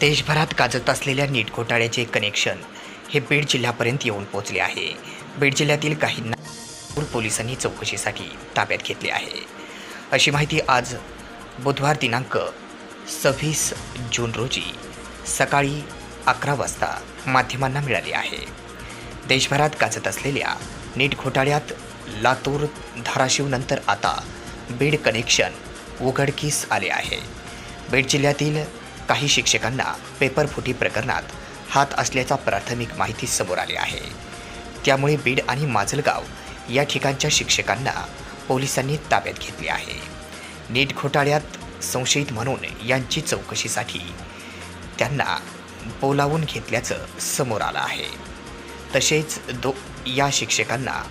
देशभरात गाजत असलेल्या नीट घोटाळ्याचे कनेक्शन हे बीड जिल्ह्यापर्यंत येऊन पोहोचले आहे. बीड जिल्ह्यातील काहींना नागपूर पोलिसांनी चौकशीसाठी ताब्यात घेतले आहे. अशी माहिती आज बुधवार दिनांक सव्वीस जून रोजी सकाळी अकरा वाजता माध्यमांना मिळाली आहे. देशभरात गाजत असलेल्या नीट घोटाळ्यात लातूर धाराशिवनंतर आता बीड कनेक्शन उघडकीस आले आहे. बीड जिल्ह्यातील काही शिक्षकांना पेपरफुटी प्रकरणात हात असल्याचा प्राथमिक माहिती समोर आली आहे. त्यामुळे बीड आणि माजलगाव या ठिकाणच्या शिक्षकांना पोलिसांनी ताब्यात घेतले आहे. नीट घोटाळ्यात संशयित म्हणून यांची चौकशीसाठी त्यांना बोलावून घेतल्याचं समोर आलं आहे. तसेच दो या शिक्षकांना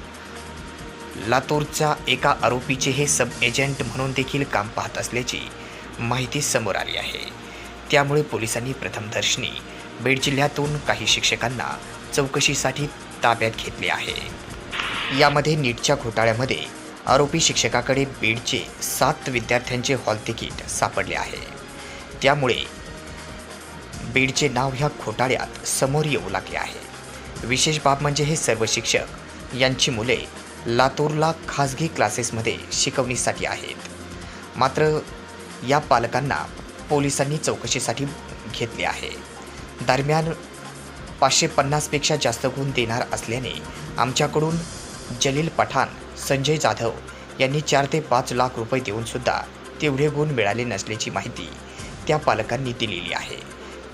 लातूरच्या एका आरोपीचे हे सब एजंट म्हणून देखील काम पाहत असल्याची माहिती समोर आली आहे. त्यामुळे पोलिसांनी प्रथमदर्शनी बीड जिल्ह्यातून काही शिक्षकांना चौकशीसाठी ताब्यात घेतले आहे. यामध्ये नीटच्या घोटाळ्यामध्ये आरोपी शिक्षकाकडे बीडचे सात विद्यार्थ्यांचे हॉल तिकीट सापडले आहे. त्यामुळे बीडचे नाव ह्या घोटाळ्यात समोर येऊ लागले आहे. विशेष बाब म्हणजे हे सर्व शिक्षक यांची मुले लातूरला खाजगी क्लासेसमध्ये शिकवणीसाठी आहेत. मात्र या पालकांना पोलिसांनी चौकशीसाठी घेतले आहे. दरम्यान पाचशे पन्नासपेक्षा जास्त गुण देणार असल्याने आमच्याकडून जलील पठाण संजय जाधव यांनी चार ते पाच लाख रुपये देऊनसुद्धा तेवढे गुण मिळाले नसल्याची माहिती त्या पालकांनी दिलेली आहे.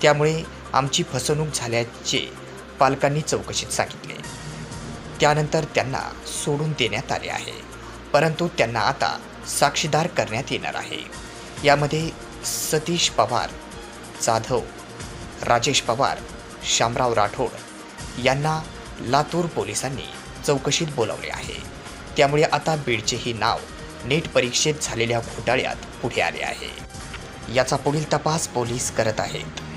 त्यामुळे आमची फसवणूक झाल्याचे पालकांनी चौकशीत सांगितले. त्यानंतर त्यांना सोडून देण्यात आले आहे. परंतु त्यांना आता साक्षीदार करण्यात येणार आहे. यामध्ये सतीश पवार जाधव राजेश पवार शामराव राठोड यांना लातूर पोलिसांनी चौकशीत बोलावले आहे. त्यामुळे आता बीडचेही नाव नीट परीक्षेत झालेल्या घोटाळ्यात पुढे आले आहे. याचा पुढील तपास पोलीस करत आहेत.